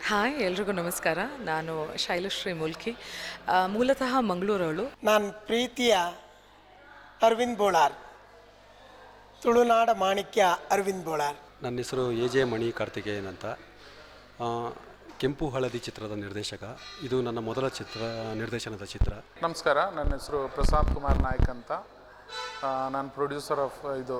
Hi ಎಲ್ರಿಗೂ ನಮಸ್ಕಾರ. ನಾನು ಶೈಲಶ್ರೀ ಮುಲ್ಕಿ. ಆ, ಮೂಲತಃ ಮಂಗಳೂರವಳು. ನಾನು ಪ್ರೀತಿಯ ಅರವಿಂದ್ ಬೋಳಾರ್. ತುಳುನಾಡ ಮಾಣಿಕ್ಯ ಅರವಿಂದ್ ಬೋಳಾರ್. ನನ್ನ ಹೆಸರು ಎ ಜೆ ಮಣಿ ಕಾರ್ತಿಕೇಯನ್ ಅಂತ. ಆ, ಕೆಂಪು ಹಳದಿ ಚಿತ್ರದ ನಿರ್ದೇಶಕ. ಇದು ನನ್ನ ಮೊದಲ ಚಿತ್ರ ನಿರ್ದೇಶನದ ಚಿತ್ರ. ನಮಸ್ಕಾರ ನನ್ನ ಹೆಸರು ಪ್ರಸಾದ್ ಕುಮಾರ್ ನಾಯ್ಕ್ ಅಂತ. ನಾನು ಪ್ರೊಡ್ಯೂಸರ್ ಆಫ್ ಇದು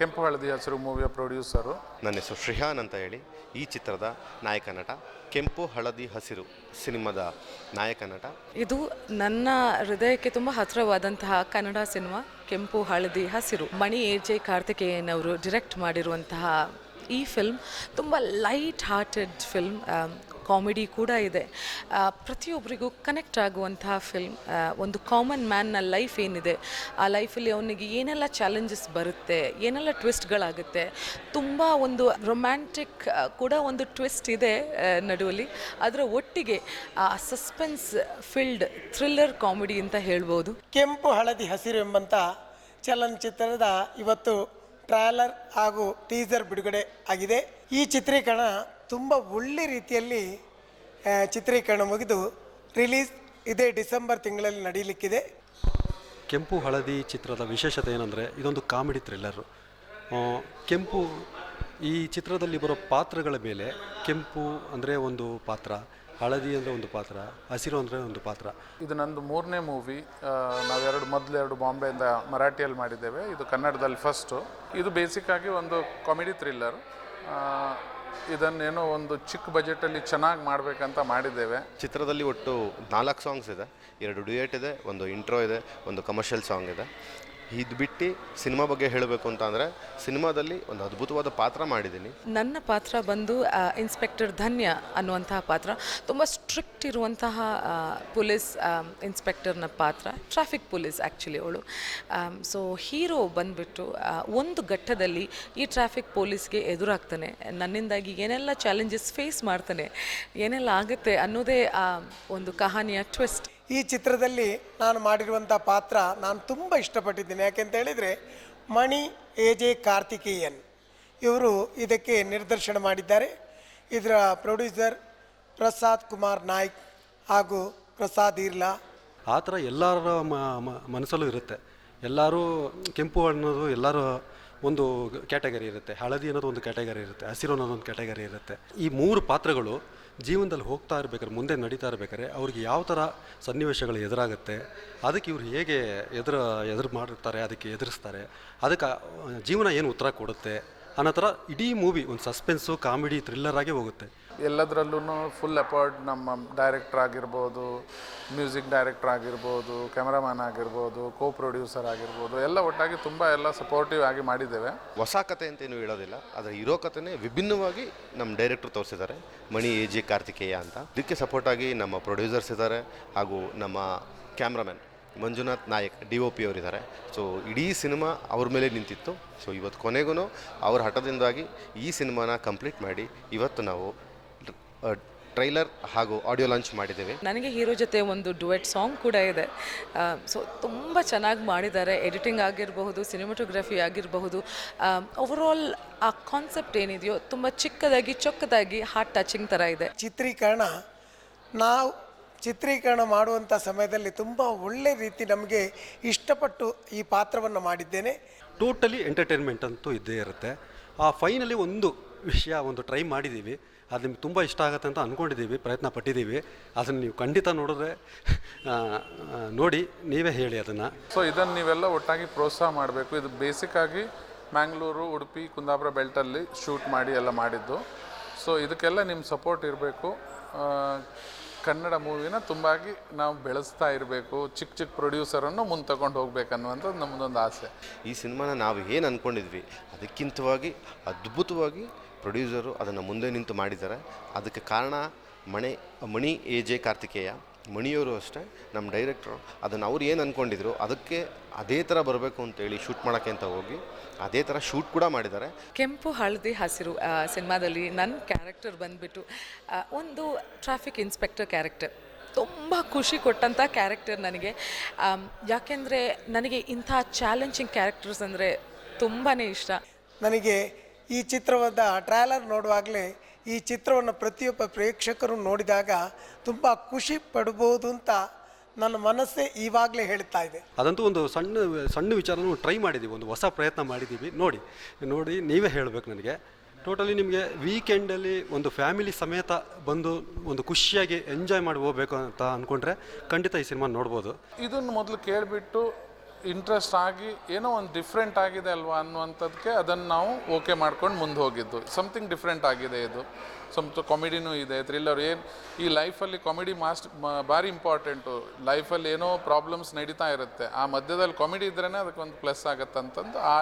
ಕೆಂಪು ಹಳದಿ ಹಸಿರು ಮೂವಿಯ ಪ್ರೊಡ್ಯೂಸರು ನನ್ನ ಹೆಸರು ಶ್ರೀಹಾನ್ ಅಂತ ಹೇಳಿ. ಈ ಚಿತ್ರದ ನಾಯಕ ನಟ ಕೆಂಪು ಹಳದಿ ಹಸಿರು ಸಿನಿಮಾದ ನಾಯಕ ನಟ. ಇದು ನನ್ನ ಹೃದಯಕ್ಕೆ ತುಂಬ ಹತ್ತಿರವಾದಂತಹ ಕನ್ನಡ ಸಿನಿಮಾ ಕೆಂಪು ಹಳದಿ ಹಸಿರು. ಮಣಿ ಎ ಜೆ ಕಾರ್ತಿಕೇಯನ್ ಅವರು ಡಿರೆಕ್ಟ್ ಮಾಡಿರುವಂತಹ ಈ ಫಿಲ್ಮ್ ತುಂಬ ಲೈಟ್ ಹಾರ್ಟೆಡ್ ಫಿಲ್ಮ್ ಕಾಮಿಡಿ ಕೂಡ ಇದೆ. ಪ್ರತಿಯೊಬ್ಬರಿಗೂ ಕನೆಕ್ಟ್ ಆಗುವಂತಹ ಫಿಲ್ಮ್ ಒಂದು ಕಾಮನ್ ಮ್ಯಾನ್ನ ಲೈಫ್ ಏನಿದೆ, ಆ ಲೈಫಲ್ಲಿ ಅವನಿಗೆ ಏನೆಲ್ಲ ಚಾಲೆಂಜಸ್ ಬರುತ್ತೆ, ಏನೆಲ್ಲ ಟ್ವಿಸ್ಟ್ಗಳಾಗುತ್ತೆ ತುಂಬ ಒಂದು ರೊಮ್ಯಾಂಟಿಕ್ ಕೂಡ ಒಂದು ಟ್ವಿಸ್ಟ್ ಇದೆ ನಡುವಲ್ಲಿ. ಅದರ ಒಟ್ಟಿಗೆ, ಆ ಸಸ್ಪೆನ್ಸ್ ಫಿಲ್ಡ್ ಥ್ರಿಲ್ಲರ್ ಕಾಮಿಡಿ ಅಂತ ಹೇಳ್ಬೋದು. ಕೆಂಪು ಹಳದಿ ಹಸಿರು ಎಂಬಂಥ ಚಲನಚಿತ್ರದ ಇವತ್ತು ಟ್ರಾಲರ್ ಹಾಗೂ ಟೀಸರ್ ಬಿಡುಗಡೆ ಆಗಿದೆ. ಈ ಚಿತ್ರೀಕರಣ ತುಂಬ ಒಳ್ಳೆ ರೀತಿಯಲ್ಲಿ ಚಿತ್ರೀಕರಣ ಮುಗಿದು ರಿಲೀಸ್ ಇದೇ ಡಿಸೆಂಬರ್ ತಿಂಗಳಲ್ಲಿ ನಡೀಲಿಕ್ಕಿದೆ. ಕೆಂಪು ಹಳದಿ ಚಿತ್ರದ ವಿಶೇಷತೆ ಏನಂದರೆ ಇದೊಂದು ಕಾಮಿಡಿ ಥ್ರಿಲ್ಲರು. ಕೆಂಪು ಈ ಚಿತ್ರದಲ್ಲಿ ಬರೋ ಪಾತ್ರಗಳ ಮೇಲೆ ಕೆಂಪು ಅಂದರೆ ಒಂದು ಪಾತ್ರ ಹಳದಿ ಅಂದರೆ ಒಂದು ಪಾತ್ರ ಹಸಿರು ಅಂದರೆ ಒಂದು ಪಾತ್ರ. ಇದು ನಂದು ಮೂರನೇ ಮೂವಿ ನಾವೆರಡು ಮೊದಲು ಎರಡು ಬಾಂಬೆಯಿಂದ ಮರಾಠಿಯಲ್ಲಿ ಮಾಡಿದ್ದೇವೆ. ಇದು ಕನ್ನಡದಲ್ಲಿ ಫಸ್ಟು ಇದು ಬೇಸಿಕ್ಕಾಗಿ ಒಂದು ಕಾಮಿಡಿ ಥ್ರಿಲ್ಲರ್ ಇದನ್ನೇನೋ ಒಂದು ಚಿಕ್ಕ ಬಜೆಟಲ್ಲಿ ಚೆನ್ನಾಗಿ ಮಾಡಬೇಕಂತ ಮಾಡಿದ್ದೇವೆ. ಚಿತ್ರದಲ್ಲಿ ಒಟ್ಟು ನಾಲ್ಕು ಸಾಂಗ್ಸ್ ಇದೆ. ಎರಡು ಡ್ಯೂಯೇಟ್ ಇದೆ, ಒಂದು ಇಂಟ್ರೋ ಇದೆ, ಒಂದು ಕಮರ್ಷಿಯಲ್ ಸಾಂಗ್ ಇದೆ. ಇದು ಬಿಟ್ಟು ಸಿನಿಮಾ ಬಗ್ಗೆ ಹೇಳಬೇಕು ಅಂತ ಅಂದರೆ ಸಿನಿಮಾದಲ್ಲಿ ಒಂದು ಅದ್ಭುತವಾದ ಪಾತ್ರ ಮಾಡಿದ್ದೀನಿ. ನನ್ನ ಪಾತ್ರ ಬಂದು ಇನ್ಸ್ಪೆಕ್ಟರ್ ಧನ್ಯ ಅನ್ನುವಂತಹ ಪಾತ್ರ. ತುಂಬ ಸ್ಟ್ರಿಕ್ಟ್ ಇರುವಂತಹ ಪೊಲೀಸ್ ಇನ್ಸ್ಪೆಕ್ಟರ್ನ ಪಾತ್ರ. ಟ್ರಾಫಿಕ್ ಪೊಲೀಸ್ ಆ್ಯಕ್ಚುಲಿ ಅವಳು. ಸೊ ಹೀರೋ ಬಂದುಬಿಟ್ಟು ಒಂದು ಘಟ್ಟದಲ್ಲಿ ಈ ಟ್ರಾಫಿಕ್ ಪೊಲೀಸ್ಗೆ ಎದುರಾಗ್ತಾನೆ. ನನ್ನಿಂದಾಗಿ ಏನೆಲ್ಲ ಚಾಲೆಂಜಸ್ ಫೇಸ್ ಮಾಡ್ತಾನೆ, ಏನೆಲ್ಲ ಆಗುತ್ತೆ ಅನ್ನೋದೇ ಒಂದು ಕಹಾನಿಯ ಟ್ವಿಸ್ಟ್ ಈ ಚಿತ್ರದಲ್ಲಿ ನಾನು ಮಾಡಿರುವಂಥ ಪಾತ್ರ ನಾನು ತುಂಬ ಇಷ್ಟಪಟ್ಟಿದ್ದೀನಿ. ಯಾಕೆಂತ ಹೇಳಿದರೆ ಮಣಿ, ಎ ಜೆ ಕಾರ್ತಿಕೇಯನ್ ಇವರು ಇದಕ್ಕೆ ನಿರ್ದೇಶನ ಮಾಡಿದ್ದಾರೆ. ಇದರ ಪ್ರೊಡ್ಯೂಸರ್ ಪ್ರಸಾದ್ ಕುಮಾರ್ ನಾಯ್ಕ್ ಹಾಗೂ ಪ್ರಸಾದ್ ಇರ್ಲಾ. ಆ ಥರ ಎಲ್ಲರ ಮನಸ್ಸಲ್ಲೂ ಇರುತ್ತೆ. ಎಲ್ಲರೂ ಕೆಂಪು ಅನ್ನೋದು ಎಲ್ಲರೂ ಒಂದು ಕ್ಯಾಟಗರಿ ಇರುತ್ತೆ. ಹಳದಿ ಅನ್ನೋದು ಒಂದು ಕ್ಯಾಟಗರಿ ಇರುತ್ತೆ. ಹಸಿರು ಅನ್ನೋದು ಒಂದು ಕ್ಯಾಟಗರಿ ಇರುತ್ತೆ. ಈ ಮೂರು ಪಾತ್ರಗಳು ಜೀವನದಲ್ಲಿ ಹೋಗ್ತಾ ಇರ್ಬೇಕಾದ್ರೆ, ಮುಂದೆ ನಡೀತಾ ಇರ್ಬೇಕಾದ್ರೆ ಅವ್ರಿಗೆ ಯಾವ ಥರ ಸನ್ನಿವೇಶಗಳು ಎದುರಾಗುತ್ತೆ, ಅದಕ್ಕೆ ಇವರು ಹೇಗೆ ಎದುರು ಎದುರು ಮಾಡಿರ್ತಾರೆ, ಅದಕ್ಕೆ ಎದುರಿಸ್ತಾರೆ, ಅದಕ್ಕೆ ಜೀವನ ಏನು ಉತ್ತರ ಕೊಡುತ್ತೆ ಅನ್ನೋ ಥರ ಇಡೀ ಮೂವಿ ಒಂದು ಸಸ್ಪೆನ್ಸು ಕಾಮಿಡಿ ಥ್ರಿಲ್ಲರಾಗೇ ಹೋಗುತ್ತೆ. ಎಲ್ಲದರಲ್ಲೂ ಫುಲ್ ಎಫರ್ಟ್ ನಮ್ಮ ಡೈರೆಕ್ಟರ್ ಆಗಿರ್ಬೋದು ಮ್ಯೂಸಿಕ್ ಡೈರೆಕ್ಟರ್ ಆಗಿರ್ಬೋದು ಕ್ಯಾಮ್ರಾಮ್ಯಾನ್ ಆಗಿರ್ಬೋದು ಕೋ ಪ್ರೊಡ್ಯೂಸರ್ ಆಗಿರ್ಬೋದು, ಎಲ್ಲ ಒಟ್ಟಾಗಿ ತುಂಬ ಎಲ್ಲ ಸಪೋರ್ಟಿವ್ ಆಗಿ ಮಾಡಿದ್ದೇವೆ. ಹೊಸ ಕತೆ ಅಂತೇನು ಹೇಳೋದಿಲ್ಲ, ಆದರೆ ಇರೋ ಕಥೆನೇ ವಿಭಿನ್ನವಾಗಿ ನಮ್ಮ ಡೈರೆಕ್ಟರ್ ತೋರಿಸಿದ್ದಾರೆ, ಮಣಿ ಎ ಜೆ ಕಾರ್ತಿಕೇಯ ಅಂತ. ಇದಕ್ಕೆ ಸಪೋರ್ಟಾಗಿ ನಮ್ಮ ಪ್ರೊಡ್ಯೂಸರ್ಸ್ ಇದ್ದಾರೆ, ಹಾಗೂ ನಮ್ಮ cameraman Manjunath Nayak D O P ಅವರಿದ್ದಾರೆ. ಸೊ ಇಡೀ ಸಿನಿಮಾ ಅವ್ರ ಮೇಲೆ ನಿಂತಿತ್ತು. ಸೊ ಇವತ್ತು ಕೊನೆಗೂ ಅವ್ರ ಹಠದಿಂದಾಗಿ ಈ ಸಿನಿಮಾನ ಕಂಪ್ಲೀಟ್ ಮಾಡಿ, ಇವತ್ತು ನಾವು ಟ್ರೈಲರ್ ಹಾಗೂ ಆಡಿಯೋ ಲಾಂಚ್ ಮಾಡಿದ್ದೇವೆ. ನನಗೆ ಹೀರೋ ಜೊತೆ ಒಂದು ಡುವೆಟ್ ಸಾಂಗ್ ಕೂಡ ಇದೆ. ಸೊ ತುಂಬ ಚೆನ್ನಾಗಿ ಮಾಡಿದ್ದಾರೆ. ಎಡಿಟಿಂಗ್ ಆಗಿರಬಹುದು ಸಿನಿಮಾಟೋಗ್ರಫಿ ಆಗಿರಬಹುದು. ಓವರಾಲ್ ಆ ಕಾನ್ಸೆಪ್ಟ್ ಏನಿದೆಯೋ ತುಂಬ ಚಿಕ್ಕದಾಗಿ ಚೊಕ್ಕದಾಗಿ ಹಾರ್ಟ್ ಟಚಿಂಗ್ ಥರ ಇದೆ. ಚಿತ್ರೀಕರಣ ನಾವು ಚಿತ್ರೀಕರಣ ಮಾಡುವಂಥ ಸಮಯದಲ್ಲಿ ತುಂಬ ಒಳ್ಳೆ ರೀತಿ ನಮಗೆ ಇಷ್ಟಪಟ್ಟು ಈ ಪಾತ್ರವನ್ನು ಮಾಡಿದ್ದೇನೆ. ಟೋಟಲಿ ಎಂಟರ್ಟೈನ್ಮೆಂಟ್ ಅಂತೂ ಇದ್ದೇ ಇರುತ್ತೆ. ಆ ಫೈನಲಿ ಒಂದು ವಿಷಯ ಒಂದು ಟ್ರೈ ಮಾಡಿದ್ದೀವಿ. ಅದು ನಿಮ್ಗೆ ತುಂಬ ಇಷ್ಟ ಆಗುತ್ತೆ ಅಂತ ಅಂದ್ಕೊಂಡಿದ್ದೀವಿ ಪ್ರಯತ್ನ ಪಟ್ಟಿದ್ದೀವಿ. ಅದನ್ನು ನೀವು ಖಂಡಿತ ನೋಡಿದ್ರೆ ನೋಡಿ ನೀವೇ ಹೇಳಿ ಅದನ್ನು. ಸೊ ಇದನ್ನು ನೀವೆಲ್ಲ ಒಟ್ಟಾಗಿ ಪ್ರೋತ್ಸಾಹ ಮಾಡಬೇಕು. ಇದು ಬೇಸಿಕ್ಕಾಗಿ ಮ್ಯಾಂಗ್ಳೂರು ಉಡುಪಿ ಕುಂದಾಪುರ ಬೆಲ್ಟಲ್ಲಿ ಶೂಟ್ ಮಾಡಿ ಎಲ್ಲ ಮಾಡಿದ್ದು. ಸೊ ಇದಕ್ಕೆಲ್ಲ ನಿಮ್ಮ ಸಪೋರ್ಟ್ ಇರಬೇಕು. ಕನ್ನಡ ಮೂವಿನ ತುಂಬಾಗಿ ನಾವು ಬೆಳೆಸ್ತಾ ಇರಬೇಕು. ಚಿಕ್ಕ ಚಿಕ್ಕ ಪ್ರೊಡ್ಯೂಸರನ್ನು ಮುಂದೆ ತಗೊಂಡು ಹೋಗ್ಬೇಕನ್ನುವಂಥದ್ದು ನಮ್ಮದೊಂದು ಆಸೆ. ಈ ಸಿನಿಮಾನ ನಾವು ಏನು ಅಂದ್ಕೊಂಡಿದ್ವಿ ಅದಕ್ಕಿಂತವಾಗಿ ಅದ್ಭುತವಾಗಿ ಪ್ರೊಡ್ಯೂಸರು ಅದನ್ನು ಮುಂದೆ ನಿಂತು ಮಾಡಿದ್ದಾರೆ. ಅದಕ್ಕೆ ಕಾರಣ ಮಣೆ ಮಣಿ ಎ ಜೆ ಕಾರ್ತಿಕೇಯ ಮಣಿಯವರು ಅಷ್ಟೇ ನಮ್ಮ ಡೈರೆಕ್ಟ್ರು. ಅದನ್ನು ಅವ್ರು ಏನು ಅಂದ್ಕೊಂಡಿದ್ರು ಅದಕ್ಕೆ ಅದೇ ಥರ ಬರಬೇಕು ಅಂತೇಳಿ ಶೂಟ್ ಮಾಡೋಕ್ಕೆ ಅಂತ ಹೋಗಿ ಅದೇ ಥರ ಶೂಟ್ ಕೂಡ ಮಾಡಿದ್ದಾರೆ. ಕೆಂಪು ಹಳದಿ ಹಸಿರು ಸಿನಿಮಾದಲ್ಲಿ ನನ್ನ ಕ್ಯಾರೆಕ್ಟರ್ ಬಂದುಬಿಟ್ಟು ಒಂದು ಟ್ರಾಫಿಕ್ ಇನ್ಸ್ಪೆಕ್ಟರ್ ಕ್ಯಾರೆಕ್ಟರ್. ತುಂಬ ಖುಷಿ ಕೊಟ್ಟಂಥ ಕ್ಯಾರೆಕ್ಟರ್ ನನಗೆ. ಯಾಕೆಂದರೆ ನನಗೆ ಇಂಥ ಚಾಲೆಂಜಿಂಗ್ ಕ್ಯಾರೆಕ್ಟರ್ಸ್ ಅಂದರೆ ತುಂಬಾ ಇಷ್ಟ. ನನಗೆ ಈ ಚಿತ್ರವಾದ ಟ್ರೈಲರ್ ನೋಡುವಾಗಲೇ ಈ ಚಿತ್ರವನ್ನು ಪ್ರತಿಯೊಬ್ಬ ಪ್ರೇಕ್ಷಕರು ನೋಡಿದಾಗ ತುಂಬ ಖುಷಿ ಪಡ್ಬೋದು ಅಂತ ನನ್ನ ಮನಸ್ಸೇ ಈವಾಗಲೇ ಹೇಳ್ತಾ ಇದೆ. ಅದಂತೂ ಒಂದು ಸಣ್ಣ ಸಣ್ಣ ವಿಚಾರನೂ ಟ್ರೈ ಮಾಡಿದ್ದೀವಿ ಒಂದು ಹೊಸ ಪ್ರಯತ್ನ ಮಾಡಿದ್ದೀವಿ ನೋಡಿ ನೋಡಿ ನೀವೇ ಹೇಳಬೇಕು ನನಗೆ. ಟೋಟಲಿ ನಿಮಗೆ ವೀಕೆಂಡಲ್ಲಿ ಒಂದು ಫ್ಯಾಮಿಲಿ ಸಮೇತ ಬಂದು ಒಂದು ಖುಷಿಯಾಗಿ ಎಂಜಾಯ್ ಮಾಡಿ ಹೋಗ್ಬೇಕು ಅಂತ ಅಂದ್ಕೊಂಡ್ರೆ ಖಂಡಿತ ಈ ಸಿನಿಮಾ ನೋಡ್ಬೋದು. ಇದನ್ನು ಮೊದಲು ಕೇಳಿಬಿಟ್ಟು ಇಂಟ್ರೆಸ್ಟ್ ಆಗಿ ಏನೋ ಒಂದು ಡಿಫ್ರೆಂಟ್ ಆಗಿದೆ ಅಲ್ವಾ ಅನ್ನುವಂಥದ್ದಕ್ಕೆ ಅದನ್ನು ನಾವು ಓಕೆ ಮಾಡ್ಕೊಂಡು ಮುಂದೆ ಹೋಗಿದ್ದು. ಸಮಥಿಂಗ್ ಡಿಫ್ರೆಂಟ್ ಆಗಿದೆ ಇದು. ಸ್ವಲ್ಪ ಕಾಮಿಡಿನೂ ಇದೆ ಥ್ರಿಲ್ಲರ್ ಏನು, ಈ ಲೈಫಲ್ಲಿ ಕಾಮಿಡಿ ಮಾಸ್ಟ್ ಭಾರಿ ಇಂಪಾರ್ಟೆಂಟು ಲೈಫಲ್ಲಿ ಏನೋ ಪ್ರಾಬ್ಲಮ್ಸ್ ನಡೀತಾ ಇರುತ್ತೆ. ಆ ಮಧ್ಯದಲ್ಲಿ ಕಾಮಿಡಿ ಇದ್ರೇ ಅದಕ್ಕೊಂದು ಪ್ಲಸ್ ಆಗುತ್ತೆ ಅಂತಂದು ಆ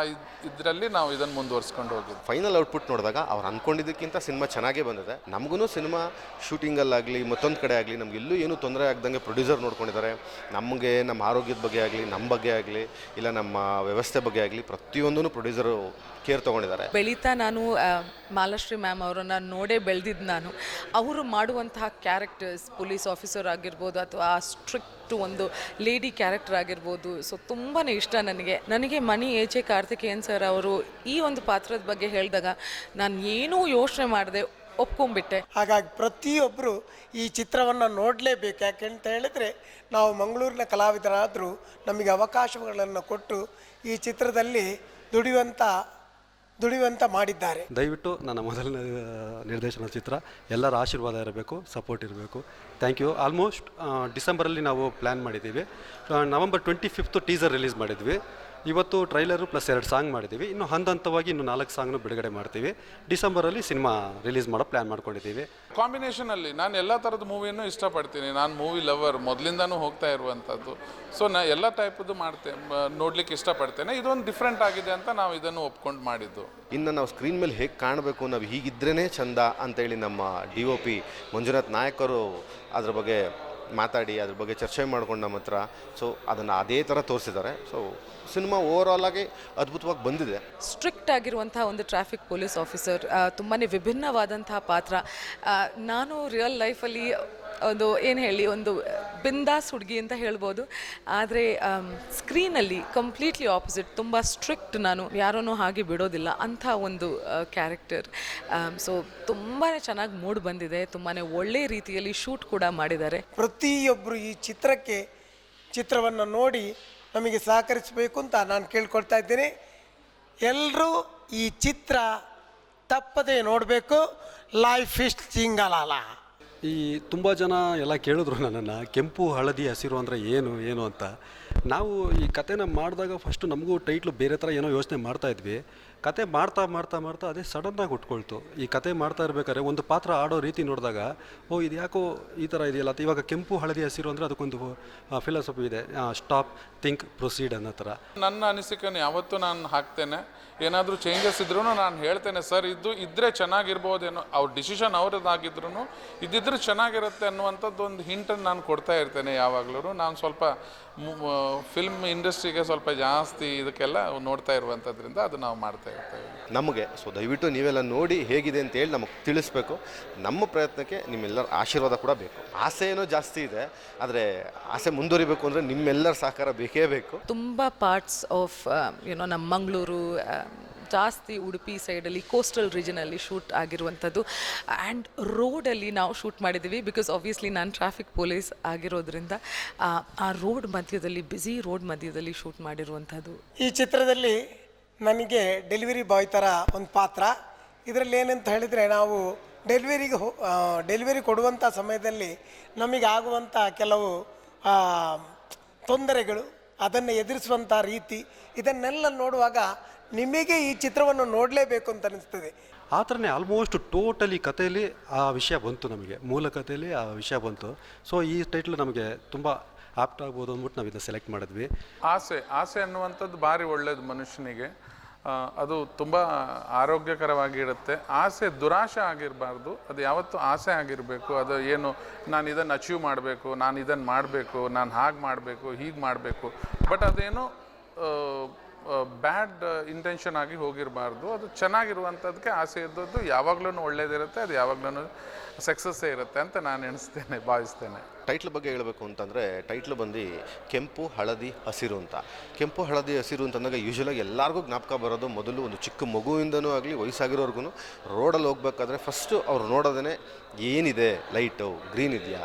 ಇದರಲ್ಲಿ ನಾವು ಇದನ್ನು ಮುಂದುವರ್ಸ್ಕೊಂಡು ಹೋಗಿದ್ದು. ಫೈನಲ್ ಔಟ್ಪುಟ್ ನೋಡಿದಾಗ ಅವ್ರು ಅಂದ್ಕೊಂಡಿದ್ದಕ್ಕಿಂತ ಸಿನಿಮಾ ಚೆನ್ನಾಗೇ ಬಂದಿದೆ. ನಮಗೂ ಸಿನಿಮಾ ಶೂಟಿಂಗಲ್ಲಾಗಲಿ ಮತ್ತೊಂದು ಕಡೆ ಆಗಲಿ, ನಮ್ಗೆ ಎಲ್ಲೂ ಏನೂ ತೊಂದರೆ ಆಗ್ದಂಗೆ ಪ್ರೊಡ್ಯೂಸರ್ ನೋಡ್ಕೊಂಡಿದ್ದಾರೆ. ನಮಗೆ ನಮ್ಮ ಆರೋಗ್ಯದ ಬಗ್ಗೆ ಆಗಲಿ, ನಮ್ಮ ಬಗ್ಗೆ ಆಗಲಿ, ಇಲ್ಲ ನಮ್ಮ ವ್ಯವಸ್ಥೆ ಬಗ್ಗೆ ಆಗಲಿ ಪ್ರತಿಯೊಂದೂ ಪ್ರೊಡ್ಯೂಸರು ಕೇರ್ ತಗೊಂಡಿದ್ದಾರೆ. ಬೆಳೀತಾ ನಾನು ಮಾಲಶ್ರೀ ಮ್ಯಾಮ್ ಅವರನ್ನು ನೋಡೇ ಬೆಳೆದಿದ್ದು ನಾನು. ಅವರು ಮಾಡುವಂತಹ ಕ್ಯಾರೆಕ್ಟರ್ಸ್ ಪೊಲೀಸ್ ಆಫೀಸರ್ ಆಗಿರ್ಬೋದು ಅಥವಾ ಆ ಸ್ಟ್ರಿಕ್ಟ್ ಒಂದು ಲೇಡಿ ಕ್ಯಾರೆಕ್ಟರ್ ಆಗಿರ್ಬೋದು ಸೊ ತುಂಬಾ ಇಷ್ಟ ನನಗೆ. ನನಗೆ Mani A J J Karthikeyan sir ಅವರು ಈ ಒಂದು ಪಾತ್ರದ ಬಗ್ಗೆ ಹೇಳಿದಾಗ ನಾನು ಏನೂ ಯೋಚನೆ ಮಾಡದೆ ಒಪ್ಕೊಂಡ್ಬಿಟ್ಟೆ. ಹಾಗಾಗಿ ಪ್ರತಿಯೊಬ್ಬರು ಈ ಚಿತ್ರವನ್ನು ನೋಡಲೇಬೇಕು. ಯಾಕೆಂತ ಹೇಳಿದರೆ ನಾವು ಮಂಗಳೂರಿನ ಕಲಾವಿದರಾದರೂ ನಮಗೆ ಅವಕಾಶಗಳನ್ನು ಕೊಟ್ಟು ಈ ಚಿತ್ರದಲ್ಲಿ ದುಡಿಯುವಂಥ ದುಡಿಯುವಂಥ ಮಾಡಿದ್ದಾರೆ. ದಯವಿಟ್ಟು ನನ್ನ ಮೊದಲನೇ ನಿರ್ದೇಶನ ಚಿತ್ರ, ಎಲ್ಲರ ಆಶೀರ್ವಾದ ಇರಬೇಕು ಸಪೋರ್ಟ್ ಇರಬೇಕು. ಥ್ಯಾಂಕ್ ಯು ಆಲ್ಮೋಸ್ಟ್ ಡಿಸೆಂಬರಲ್ಲಿ ನಾವು ಪ್ಲ್ಯಾನ್ ಮಾಡಿದ್ದೀವಿ. November twenty fifth teaser release ಮಾಡಿದ್ವಿ. ಇವತ್ತು ಟ್ರೈಲರು ಪ್ಲಸ್ ಎರಡು ಸಾಂಗ್ ಮಾಡಿದ್ದೀವಿ. ಇನ್ನು ಹಂತ ಹಂತವಾಗಿ ಇನ್ನು ನಾಲ್ಕು ಸಾಂಗ್ನು ಬಿಡುಗಡೆ ಮಾಡ್ತೀವಿ. ಡಿಸೆಂಬರಲ್ಲಿ ಸಿನಿಮಾ ರಿಲೀಸ್ ಮಾಡೋ ಪ್ಲ್ಯಾನ್ ಮಾಡ್ಕೊಂಡಿದ್ದೀವಿ. ಕಾಂಬಿನೇಷನಲ್ಲಿ ನಾನು ಎಲ್ಲ ಥರದ ಮೂವಿಯನ್ನು ಇಷ್ಟಪಡ್ತೀನಿ. ನಾನು ಮೂವಿ ಲವರ್ ಮೊದಲಿಂದನೂ ಹೋಗ್ತಾ ಇರುವಂಥದ್ದು. ಸೊ ನಾ ಎಲ್ಲ ಟೈಪದ್ದು ಮಾಡ್ತೆ ನೋಡ್ಲಿಕ್ಕೆ ಇಷ್ಟಪಡ್ತೇನೆ. ಇದೊಂದು ಡಿಫ್ರೆಂಟ್ ಆಗಿದೆ ಅಂತ ನಾವು ಇದನ್ನು ಒಪ್ಕೊಂಡು ಮಾಡಿದ್ದು. ಇನ್ನು ನಾವು ಸ್ಕ್ರೀನ್ ಮೇಲೆ ಹೇಗೆ ಕಾಣಬೇಕು? ನಾವು ಹೀಗಿದ್ರೇ ಚಂದ ಅಂತೇಳಿ ನಮ್ಮ ಡಿ ಒ ಪಿ ಮಂಜುನಾಥ್ ನಾಯಕರು ಅದ್ರ ಬಗ್ಗೆ ಮಾತಾಡಿ, ಅದ್ರ ಬಗ್ಗೆ ಚರ್ಚೆ ಮಾಡ್ಕೊಂಡು ನಮ್ಮ ಹತ್ರ. ಸೊ ಅದನ್ನು ಅದೇ ಥರ ತೋರಿಸಿದ್ದಾರೆ. ಸೊ ಸಿನಿಮಾ ಓವರಾಲ್ ಆಗಿ ಅದ್ಭುತವಾಗಿ ಬಂದಿದೆ. ಸ್ಟ್ರಿಕ್ಟ್ ಆಗಿರುವಂತಹ ಒಂದು ಟ್ರಾಫಿಕ್ ಪೊಲೀಸ್ ಆಫೀಸರ್ ತುಂಬಾ ವಿಭಿನ್ನವಾದಂತಹ ಪಾತ್ರ. ನಾನು ರಿಯಲ್ ಲೈಫಲ್ಲಿ ಒಂದು ಏನು ಹೇಳಿ, ಒಂದು ಬಿಂದಾಸ್ ಹುಡುಗಿ ಅಂತ ಹೇಳ್ಬೋದು. ಆದರೆ ಸ್ಕ್ರೀನಲ್ಲಿ ಕಂಪ್ಲೀಟ್ಲಿ ಆಪೋಸಿಟ್ ತುಂಬ ಸ್ಟ್ರಿಕ್ಟ್ ನಾನು ಯಾರನ್ನೂ ಹಾಗೆ ಬಿಡೋದಿಲ್ಲ ಅಂಥ ಒಂದು ಕ್ಯಾರೆಕ್ಟರ್ ಸೊ ತುಂಬಾ ಚೆನ್ನಾಗಿ ಮೂಡ್ ಬಂದಿದೆ ತುಂಬಾ ಒಳ್ಳೆ ರೀತಿಯಲ್ಲಿ ಶೂಟ್ ಕೂಡ ಮಾಡಿದ್ದಾರೆ. ಪ್ರತಿಯೊಬ್ಬರು ಈ ಚಿತ್ರಕ್ಕೆ ಚಿತ್ರವನ್ನು ನೋಡಿ ನಮಗೆ ಸಹಕರಿಸಬೇಕು ಅಂತ ನಾನು ಕೇಳ್ಕೊಳ್ತಾ ಇದ್ದೇನೆ. ಎಲ್ಲರೂ ಈ ಚಿತ್ರ ತಪ್ಪದೆ ನೋಡಬೇಕು. ಲೈಫ್ ಇಸ್ ಸಿಂಗಲಲ್ಲ ಈ ತುಂಬ ಜನ ಎಲ್ಲ ಕೇಳಿದ್ರು ನನ್ನನ್ನು, ಕೆಂಪು ಹಳದಿ ಹಸಿರು ಅಂದರೆ ಏನು ಏನು ಅಂತ. ನಾವು ಈ ಕತೆನ ಮಾಡಿದಾಗ ಫಸ್ಟು ನಮಗೂ ಟೈಟ್ಲು ಬೇರೆ ಥರ ಏನೋ ಯೋಚನೆ ಮಾಡ್ತಾ ಇದ್ವಿ. ಕತೆ ಮಾಡ್ತಾ ಮಾಡ್ತಾ ಮಾಡ್ತಾ ಅದೇ ಸಡನ್ನಾಗಿ ಉಟ್ಕೊಳ್ತು. ಈ ಕತೆ ಮಾಡ್ತಾ ಇರ್ಬೇಕಾದ್ರೆ ಒಂದು ಪಾತ್ರ ಆಡೋ ರೀತಿ ನೋಡಿದಾಗ, ಓ, ಇದು ಯಾಕೋ ಈ ಥರ ಇದೆಯಲ್ಲ ಅಥವಾ ಇವಾಗ ಕೆಂಪು ಹಳದಿ ಹಸಿರು ಅಂದರೆ ಅದಕ್ಕೊಂದು ಫಿಲಾಸಫಿ ಇದೆ. ಸ್ಟಾಪ್ ಥಿಂಕ್ ಪ್ರೊಸೀಡ್ ಅನ್ನೋ ಥರ. ನನ್ನ ಅನಿಸಿಕೆಯನ್ನು ಯಾವತ್ತೂ ನಾನು ಹಾಕ್ತೇನೆ. ಏನಾದರೂ ಚೇಂಜಸ್ ಇದ್ರೂ ನಾನು ಹೇಳ್ತೇನೆ, ಸರ್, ಇದು ಇದ್ದರೆ ಚೆನ್ನಾಗಿರ್ಬೋದೇನೋ ಅವ್ರ ಡಿಸಿಷನ್ ಅವ್ರದ್ದಾಗಿದ್ರು ಇದ್ದಿದ್ರೆ ಚೆನ್ನಾಗಿರುತ್ತೆ ಅನ್ನುವಂಥದ್ದು ಒಂದು ಹಿಂಟನ್ನು ನಾನು ಕೊಡ್ತಾ ಇರ್ತೇನೆ ಯಾವಾಗಲೂ ನಾನು ಸ್ವಲ್ಪ ಫಿಲ್ಮ್ ಇಂಡಸ್ಟ್ರಿಗೆ ಸ್ವಲ್ಪ ಜಾಸ್ತಿ ಇದಕ್ಕೆಲ್ಲ ನೋಡ್ತಾ ಇರುವಂಥದ್ರಿಂದ ಅದು ನಾವು ಮಾಡ್ತಾ ನಮಗೆ ಸೊ ದಯವಿಟ್ಟು ನೀವೆಲ್ಲ ನೋಡಿ ಹೇಗಿದೆ ಅಂತೇಳಿ ನಮಗೆ ತಿಳಿಸ್ಬೇಕು. ನಮ್ಮ ಪ್ರಯತ್ನಕ್ಕೆ ನಿಮ್ಮೆಲ್ಲರ ಆಶೀರ್ವಾದ ಕೂಡ ಬೇಕು. ಆಸೆ ಏನೋ ಜಾಸ್ತಿ ಇದೆ ಆದರೆ ಆಸೆ ಮುಂದುವರಿಬೇಕು ಅಂದರೆ ನಿಮ್ಮೆಲ್ಲರ ಸಹಕಾರ ಬೇಕೇ ಬೇಕು. ತುಂಬ ಪಾರ್ಟ್ಸ್ ಆಫ್ ಯುನೋ ನಮ್ಮ ಮಂಗಳೂರು ಜಾಸ್ತಿ ಉಡುಪಿ ಸೈಡಲ್ಲಿ ಕೋಸ್ಟಲ್ ರೀಜನಲ್ಲಿ ಶೂಟ್ ಆಗಿರುವಂಥದ್ದು. ಆ್ಯಂಡ್ ರೋಡಲ್ಲಿ ನಾವು ಶೂಟ್ ಮಾಡಿದ್ದೀವಿ ಬಿಕಾಸ್ ಆಬ್ವಿಯಸ್ಲಿ ನಾನು ಟ್ರಾಫಿಕ್ ಪೊಲೀಸ್ ಆಗಿರೋದ್ರಿಂದ ಆ, ಆ ರೋಡ್ ಮಧ್ಯದಲ್ಲಿ ಬ್ಯುಸಿ ರೋಡ್ ಮಧ್ಯದಲ್ಲಿ ಶೂಟ್ ಮಾಡಿರುವಂಥದ್ದು. ಈ ಚಿತ್ರದಲ್ಲಿ ನನಗೆ ಡೆಲಿವರಿ ಬಾಯ್ ಥರ ಒಂದು ಪಾತ್ರ. ಇದರಲ್ಲಿ ಏನಂತ ಹೇಳಿದರೆ ನಾವು ಡೆಲಿವರಿಗೆ ಡೆಲಿವರಿ ಕೊಡುವಂಥ ಸಮಯದಲ್ಲಿ ನಮಗೆ ಆಗುವಂಥ ಕೆಲವು ತೊಂದರೆಗಳು, ಅದನ್ನು ಎದುರಿಸುವಂಥ ರೀತಿ, ಇದನ್ನೆಲ್ಲ ನೋಡುವಾಗ ನಿಮಗೆ ಈ ಚಿತ್ರವನ್ನು ನೋಡಲೇಬೇಕು ಅಂತ ಅನಿಸ್ತದೆ. ಆ ಥರನೇ ಆಲ್ಮೋಸ್ಟ್ ಟೋಟಲಿ ಕಥೆಯಲ್ಲಿ ಆ ವಿಷಯ ಬಂತು ನಮಗೆ, ಮೂಲ ಕಥೆಯಲ್ಲಿ ಆ ವಿಷಯ ಬಂತು. ಸೊ ಈ ಟೈಟ್ಲ್ ನಮಗೆ ತುಂಬ ಆಪ್ಟ್ ಆಗ್ಬೋದು ಅಂದ್ಬಿಟ್ಟು ನಾವು ಇದನ್ನ ಸೆಲೆಕ್ಟ್ ಮಾಡಿದ್ವಿ. ಆಸೆ ಆಸೆ ಅನ್ನುವಂಥದ್ದು ಭಾರಿ ಒಳ್ಳೇದು ಮನುಷ್ಯನಿಗೆ. ಅದು ತುಂಬ ಆರೋಗ್ಯಕರವಾಗಿರುತ್ತೆ ಆಸೆ ದುರಾಶೆ ಆಗಿರಬಾರ್ದು. ಅದು ಯಾವತ್ತೂ ಆಸೆ ಆಗಿರಬೇಕು. ಅದು ಏನು, ನಾನು ಇದನ್ನು ಅಚೀವ್ ಮಾಡಬೇಕು, ನಾನು ಇದನ್ನು ಮಾಡಬೇಕು, ನಾನು ಹಾಗೆ ಮಾಡಬೇಕು, ಹೀಗೆ ಮಾಡಬೇಕು. ಬಟ್ ಅದೇನು ಬ್ಯಾಡ್ ಇಂಟೆನ್ಷನ್ ಆಗಿ ಹೋಗಿರಬಾರ್ದು. ಅದು ಚೆನ್ನಾಗಿರುವಂಥದ್ದಕ್ಕೆ ಆಸೆ ಇದ್ದದ್ದು ಯಾವಾಗ್ಲೂ ಒಳ್ಳೇದಿರುತ್ತೆ, ಅದು ಯಾವಾಗ್ಲೂ ಸಕ್ಸಸ್ಸೇ ಇರುತ್ತೆ ಅಂತ ನಾನು ಎಣಿಸ್ತೇನೆ, ಭಾವಿಸ್ತೇನೆ. ಟೈಟ್ಲ್ ಬಗ್ಗೆ ಹೇಳಬೇಕು ಅಂತಂದರೆ ಟೈಟ್ಲ್ ಬಂದು ಕೆಂಪು ಹಳದಿ ಹಸಿರು ಅಂತ. ಕೆಂಪು ಹಳದಿ ಹಸಿರು ಅಂತಂದಾಗ ಯೂಶ್ವಲಾಗಿ ಎಲ್ಲರಿಗೂ ಜ್ಞಾಪಕ ಬರೋದು ಮೊದಲು ಒಂದು ಚಿಕ್ಕ ಮಗುವಿಂದನೂ ಆಗಲಿ ವಯಸ್ಸಾಗಿರೋರ್ಗು ರೋಡಲ್ಲಿ ಹೋಗ್ಬೇಕಾದ್ರೆ ಫಸ್ಟು ಅವ್ರು ನೋಡೋದೇ ಏನಿದೆ ಲೈಟು ಗ್ರೀನ್ ಇದೆಯಾ?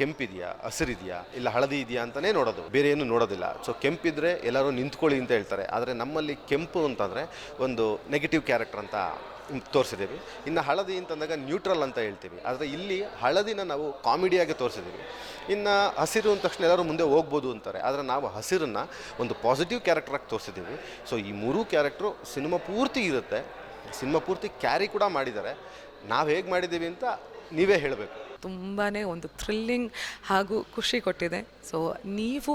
ಕೆಂಪಿದೆಯಾ, ಹಸಿರಿದೆಯಾ, ಇಲ್ಲ ಹಳದಿ ಇದೆಯಾ ಅಂತಲೇ ನೋಡೋದು. ಬೇರೆ ಏನು ನೋಡೋದಿಲ್ಲ. ಸೊ ಕೆಂಪಿದ್ರೆ ಎಲ್ಲರೂ ನಿಂತ್ಕೊಳ್ಳಿ ಅಂತ ಹೇಳ್ತಾರೆ. ಆದರೆ ನಮ್ಮಲ್ಲಿ ಕೆಂಪು ಅಂತಂದರೆ ಒಂದು ನೆಗೆಟಿವ್ ಕ್ಯಾರೆಕ್ಟರ್ ಅಂತ ತೋರಿಸಿದ್ದೀವಿ. ಇನ್ನು ಹಳದಿ ಅಂತಂದಾಗ ನ್ಯೂಟ್ರಲ್ ಅಂತ ಹೇಳ್ತೀವಿ. ಆದರೆ ಇಲ್ಲಿ ಹಳದಿನ ನಾವು ಕಾಮಿಡಿಯಾಗಿ ತೋರಿಸಿದ್ದೀವಿ. ಇನ್ನು ಹಸಿರು ಅಂದ ತಕ್ಷಣ ಎಲ್ಲರೂ ಮುಂದೆ ಹೋಗ್ಬೋದು ಅಂತಾರೆ. ಆದರೆ ನಾವು ಹಸಿರನ್ನು ಒಂದು ಪಾಸಿಟಿವ್ ಕ್ಯಾರೆಕ್ಟರಾಗಿ ತೋರಿಸಿದ್ದೀವಿ. ಸೊ ಈ ಮೂರೂ ಕ್ಯಾರೆಕ್ಟ್ರು ಸಿನಿಮಾ ಪೂರ್ತಿ ಇರುತ್ತೆ. ಸಿನಿಮಾ ಪೂರ್ತಿ ಕ್ಯಾರಿ ಕೂಡ ಮಾಡಿದ್ದಾರೆ. ನಾವು ಹೇಗೆ ಮಾಡಿದ್ದೀವಿ ಅಂತ ನೀವೇ ಹೇಳಬೇಕು. ತುಂಬಾ ಒಂದು ಥ್ರಿಲ್ಲಿಂಗ್ ಹಾಗೂ ಖುಷಿ ಕೊಟ್ಟಿದೆ. ಸೊ ನೀವು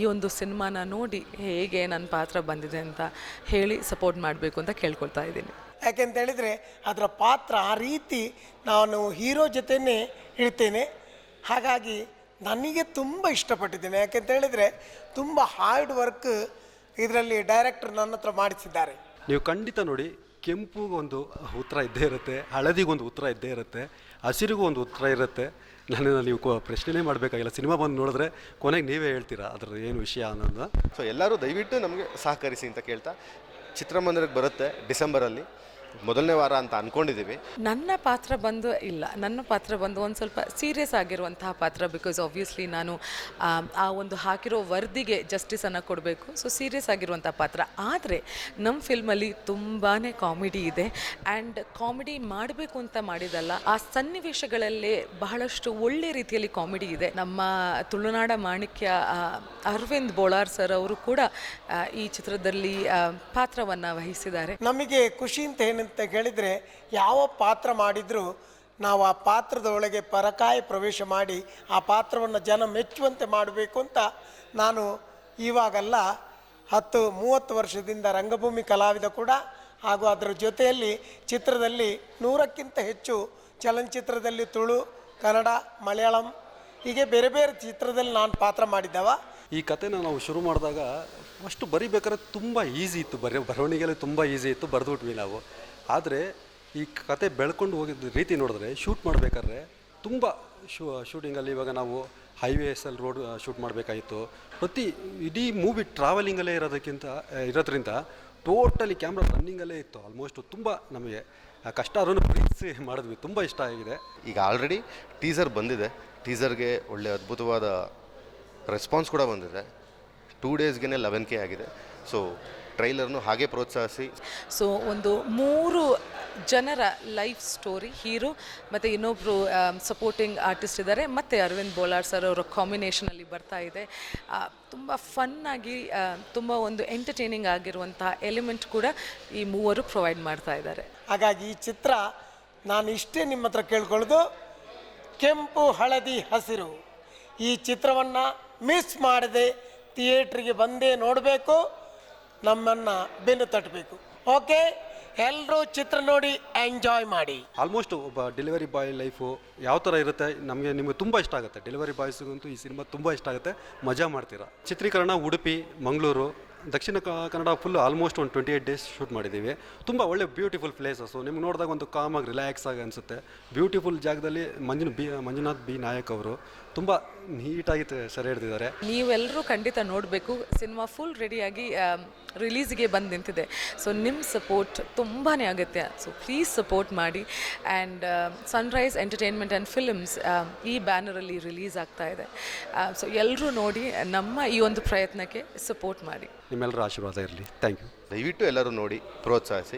ಈ ಒಂದು ಸಿನಿಮಾನ ನೋಡಿ ಹೇಗೆ ನನ್ನ ಪಾತ್ರ ಬಂದಿದೆ ಅಂತ ಹೇಳಿ ಸಪೋರ್ಟ್ ಮಾಡಬೇಕು ಅಂತ ಕೇಳ್ಕೊಳ್ತಾ ಇದ್ದೀನಿ. ಯಾಕೆಂತ ಹೇಳಿದರೆ ಅದರ ಪಾತ್ರ ಆ ರೀತಿ ನಾನು ಹೀರೋ ಜೊತೆನೇ ಇಳ್ತೇನೆ. ಹಾಗಾಗಿ ನನಗೆ ತುಂಬ ಇಷ್ಟಪಟ್ಟಿದ್ದೇನೆ. ಯಾಕೆಂತ ಹೇಳಿದರೆ ತುಂಬ ಹಾರ್ಡ್ ವರ್ಕ್ ಇದರಲ್ಲಿ ಡೈರೆಕ್ಟರ್ ನನ್ನ ಹತ್ರ ಮಾಡಿಸಿದ್ದಾರೆ. ನೀವು ಖಂಡಿತ ನೋಡಿ ಕೆಂಪುಗೆ ಒಂದು ಉತ್ತರ ಇದ್ದೇ ಇರುತ್ತೆ ಹಳದಿಗೊಂದು ಉತ್ತರ ಇದ್ದೇ ಇರುತ್ತೆ, ಹಸಿರಿಗೂ ಒಂದು ಉತ್ತರ ಇರುತ್ತೆ. ನನ್ನನ್ನು ನೀವು ಕೊ- ಪ್ರಶ್ನೆನೇ ಮಾಡಬೇಕಾಗಿಲ್ಲ. ಸಿನಿಮಾ ಬಂದು ನೋಡಿದ್ರೆ ಕೊನೆಗೆ ನೀವೇ ಹೇಳ್ತೀರಾ ಅದರ ಏನು ವಿಷಯ ಅನ್ನೋದನ್ನ? ಸೊ ಎಲ್ಲರೂ ದಯವಿಟ್ಟು ನಮಗೆ ಸಹಕರಿಸಿ ಅಂತ ಕೇಳ್ತಾ, ಚಿತ್ರಮಂದಿರಕ್ಕೆ ಬರುತ್ತೆ ಡಿಸೆಂಬರಲ್ಲಿ. ಮೊದಲನೇ ವಾರ ಅಂತ ಅನ್ಕೊಂಡಿದ್ದೀವಿ. ನನ್ನ ಪಾತ್ರ ಬಂದು ಇಲ್ಲ ನನ್ನ ಪಾತ್ರ ಬಂದು ಒಂದು ಸ್ವಲ್ಪ ಸೀರಿಯಸ್ ಆಗಿರುವಂತಹ ಪಾತ್ರ ಬಿಕಾಸ್ ಆಬ್ವಿಯಸ್ಲಿ ನಾನು ಆ ಒಂದು ಹಾಕಿರೋ ವರದಿಗೆ ಜಸ್ಟಿಸನ್ನು ಕೊಡಬೇಕು. ಸೊ ಸೀರಿಯಸ್ ಆಗಿರುವಂಥ ಪಾತ್ರ. ಆದರೆ ನಮ್ಮ ಫಿಲ್ಮಲ್ಲಿ ತುಂಬಾ ಕಾಮಿಡಿ ಇದೆ ಆ್ಯಂಡ್ ಕಾಮಿಡಿ ಮಾಡಬೇಕು ಅಂತ ಮಾಡಿದಲ್ಲ ಆ ಸನ್ನಿವೇಶಗಳಲ್ಲೇ ಬಹಳಷ್ಟು ಒಳ್ಳೆ ರೀತಿಯಲ್ಲಿ ಕಾಮಿಡಿ ಇದೆ. ನಮ್ಮ ತುಳುನಾಡ ಮಾಣಿಕ್ಯ ಆ, ಅರವಿಂದ್ ಬೋಳಾರ್ ಸರ್ ಅವರು ಕೂಡ ಆ, ಈ ಚಿತ್ರದಲ್ಲಿ ಪಾತ್ರವನ್ನು ವಹಿಸಿದ್ದಾರೆ. ನಮಗೆ ಖುಷಿ ಅಂತ ಏನಂತ ಹೇಳಿದರೆ ಯಾವ ಪಾತ್ರ ಮಾಡಿದರೂ ನಾವು ಆ ಪಾತ್ರದ ಒಳಗೆ ಪರಕಾಯ ಪ್ರವೇಶ ಮಾಡಿ ಆ ಪಾತ್ರವನ್ನು ಜನ ಮೆಚ್ಚುವಂತೆ ಮಾಡಬೇಕು ಅಂತ ನಾನು ಇವಾಗಲ್ಲ ಹತ್ತು, ಮೂವತ್ತು ವರ್ಷದಿಂದ ರಂಗಭೂಮಿ ಕಲಾವಿದ ಕೂಡ, ಹಾಗೂ ಅದರ ಜೊತೆಯಲ್ಲಿ ಚಿತ್ರದಲ್ಲಿ ನೂರಕ್ಕಿಂತ ಹೆಚ್ಚು ಚಲನಚಿತ್ರದಲ್ಲಿ ತುಳು, ಕನ್ನಡ, ಮಲಯಾಳಂ, ಹೀಗೆ ಬೇರೆ ಬೇರೆ ಚಿತ್ರದಲ್ಲಿ ನಾನು ಪಾತ್ರ ಮಾಡಿದ್ದವ. ಈ ಕಥೆನ ನಾವು ಶುರು ಮಾಡಿದಾಗ ಅಷ್ಟು ಬರಿಬೇಕಾದ್ರೆ ತುಂಬ ಈಸಿ ಇತ್ತು, ಬರೀ ಬರವಣಿಗೆಯಲ್ಲಿ ತುಂಬ ಈಸಿ ಇತ್ತು ಬರೆದ್ಬಿಟ್ವಿ ನಾವು. ಆದರೆ ಈ ಕತೆ ಬೆಳ್ಕೊಂಡು ಹೋಗಿದ್ದ ರೀತಿ ನೋಡಿದ್ರೆ ಶೂಟ್ ಮಾಡಬೇಕಾದ್ರೆ ತುಂಬ ಶೂ, ಶೂಟಿಂಗಲ್ಲಿ ಇವಾಗ ನಾವು ಹೈವೇಸಲ್ಲಿ ರೋಡ್ ಶೂಟ್ ಮಾಡಬೇಕಾಗಿತ್ತು. ಪ್ರತಿ ಇಡೀ ಮೂವಿ ಟ್ರಾವೆಲಿಂಗಲ್ಲೇ ಇರೋದಕ್ಕಿಂತ ಇರೋದ್ರಿಂದ ಟೋಟಲಿ ಕ್ಯಾಮ್ರಾ ರನ್ನಿಂಗಲ್ಲೇ ಇತ್ತು. ಆಲ್ಮೋಸ್ಟ್ ತುಂಬ ನಮಗೆ ಕಷ್ಟ ಅದನ್ನು ಪ್ರೀತಿಸಿ ಮಾಡಿದ್ವಿ. ತುಂಬ ಇಷ್ಟ ಆಗಿದೆ. ಈಗ ಆಲ್ರೆಡಿ ಟೀಸರ್ ಬಂದಿದೆ. ಟೀಸರ್ಗೆ ಒಳ್ಳೆ ಅದ್ಭುತವಾದ ರೆಸ್ಪಾನ್ಸ್ ಕೂಡ ಬಂದಿದೆ. ಟೂ ಡೇಸ್ಗೆ ಲೆವೆನ್ ಕೆ ಆಗಿದೆ. ಸೊ ಟ್ರೈಲರ್ನು ಹಾಗೆ ಪ್ರೋತ್ಸಾಹಿಸಿ. ಸೊ ಒಂದು ಮೂರು ಜನರ ಲೈಫ್ ಸ್ಟೋರಿ ಹೀರೋ ಮತ್ತು ಇನ್ನೊಬ್ಬರು ಸಪೋರ್ಟಿಂಗ್ ಆರ್ಟಿಸ್ಟ್ ಇದ್ದಾರೆ. ಮತ್ತು ಅರವಿಂದ್ ಬೋಲಾರ್ ಸರ್ ಅವರ ಕಾಂಬಿನೇಷನಲ್ಲಿ ಬರ್ತಾ ಇದೆ. ತುಂಬ ಫನ್ನಾಗಿ ತುಂಬ ಒಂದು ಎಂಟರ್ಟೈನಿಂಗ್ ಆಗಿರುವಂತಹ ಎಲಿಮೆಂಟ್ ಕೂಡ ಈ ಮೂವರು ಪ್ರೊವೈಡ್ ಮಾಡ್ತಾ ಇದ್ದಾರೆ. ಹಾಗಾಗಿ ಈ ಚಿತ್ರ ನಾನು ಇಷ್ಟೇ ನಿಮ್ಮ ಹತ್ರ ಕೇಳ್ಕೊಳ್ಳೋದು ಕೆಂಪು ಹಳದಿ ಹಸಿರು. ಈ ಚಿತ್ರವನ್ನು ಮಿಸ್ ಮಾಡದೆ ಥಿಯೇಟ್ರಿಗೆ ಬಂದೇ ನೋಡಬೇಕು. ನಮ್ಮನ್ನು ಬೆನ್ನು ತಟ್ಟಬೇಕು. ಓಕೆ ಎಲ್ಲರೂ ಚಿತ್ರ ನೋಡಿ ಎಂಜಾಯ್ ಮಾಡಿ. ಆಲ್ಮೋಸ್ಟ್ ಒಬ್ಬ ಡೆಲಿವರಿ ಬಾಯ್ ಲೈಫು ಯಾವ ಥರ ಇರುತ್ತೆ? ನಮಗೆ ನಿಮಗೆ ತುಂಬ ಇಷ್ಟ ಆಗುತ್ತೆ. ಡೆಲಿವರಿ ಬಾಯ್ಸ್ಗಂತೂ ಈ ಸಿನಿಮಾ ತುಂಬ ಇಷ್ಟ ಆಗುತ್ತೆ. ಮಜಾ ಮಾಡ್ತೀರಾ? ಚಿತ್ರೀಕರಣ, ಉಡುಪಿ, ಮಂಗಳೂರು. ದಕ್ಷಿಣ ಕನ್ನಡ ಫುಲ್ ಆಲ್ಮೋಸ್ಟ್ ಒಂದು ಟ್ವೆಂಟಿ ಏಯ್ಟ್ ಡೇಸ್ ಶೂಟ್ ಮಾಡಿದ್ದೀವಿ. ತುಂಬ ಒಳ್ಳೆ ಬ್ಯೂಟಿಫುಲ್ ಪ್ಲೇಸಸ್ಸು ನಿಮ್ಗೆ ನೋಡಿದಾಗ ಒಂದು ಕಾಮಾಗಿ ರಿಲ್ಯಾಕ್ಸ್ ಆಗಿ ಅನಿಸುತ್ತೆ. ಬ್ಯೂಟಿಫುಲ್ ಜಾಗದಲ್ಲಿ ಮಂಜುನ ಬಿ ಮಂಜುನಾಥ್ ಬಿ ನಾಯಕ್ ಅವರು ತುಂಬ ನೀಟಾಗಿ ಸರಿ ಹಿಡಿದಿದ್ದಾರೆ. ನೀವೆಲ್ಲರೂ ಖಂಡಿತ ನೋಡಬೇಕು. ಸಿನಿಮಾ ಫುಲ್ ರೆಡಿಯಾಗಿ ರಿಲೀಸ್ಗೆ ಬಂದು ನಿಂತಿದೆ. ಸೊ ನಿಮ್ಮ ಸಪೋರ್ಟ್ ತುಂಬಾ ಆಗುತ್ತೆ. ಸೊ ಪ್ಲೀಸ್ ಸಪೋರ್ಟ್ ಮಾಡಿ. And Sunrise Entertainment and Films ಈ ಬ್ಯಾನರಲ್ಲಿ ರಿಲೀಸ್ ಆಗ್ತಾ ಇದೆ. ಸೊ ಎಲ್ಲರೂ ನೋಡಿ ನಮ್ಮ ಈ ಒಂದು ಪ್ರಯತ್ನಕ್ಕೆ ಸಪೋರ್ಟ್ ಮಾಡಿ. ನಿಮ್ಮೆಲ್ಲರ ಆಶೀರ್ವಾದ ಇರಲಿ. ಥ್ಯಾಂಕ್ ಯು ದಯವಿಟ್ಟು ಎಲ್ಲರೂ ನೋಡಿ ಪ್ರೋತ್ಸಾಹಿಸಿ.